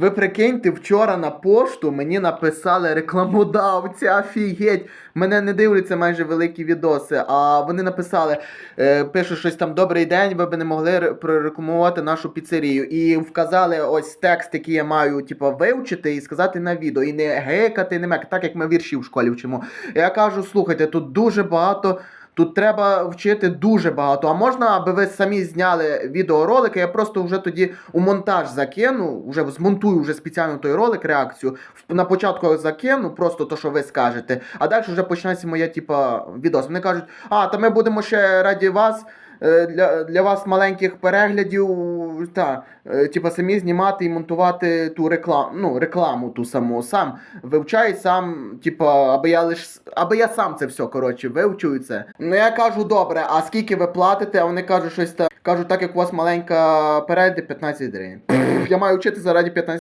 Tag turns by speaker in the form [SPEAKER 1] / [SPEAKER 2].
[SPEAKER 1] Ви прикиньте, вчора на пошту мені написали рекламодавці, офігеть. Мене не дивляться майже великі відоси, а вони написали, е, пишуть щось там добрий день, ви б не могли прорекламувати нашу піцерію. І вказали ось текст, який я маю, типу, вивчити і сказати на відео. І не гекати, не мекати, так як ми вірші в школі вчимо. Я кажу, слухайте, тут дуже багато. Тут треба вчити дуже багато. А можна, аби ви самі зняли відеоролики, я просто вже тоді у монтаж закину, вже змонтую вже спеціально той ролик, реакцію. На початку закину, просто то, що ви скажете, а далі вже почнеться моя, типа, відос. Вони кажуть, а, та ми будемо ще раді вас. Е, Для, для вас маленьких переглядів, та, типа самі знімати і монтувати ту рекламу, ну, рекламу ту саму, сам вивчай, сам, типа, аби я лиш, аби я сам це все, коротше, вивчую це. Ну я кажу, добре, а скільки ви платите? А вони кажуть щось там, кажуть, так як у вас маленька перегляди, 15 гривень. Я маю вчити заради 15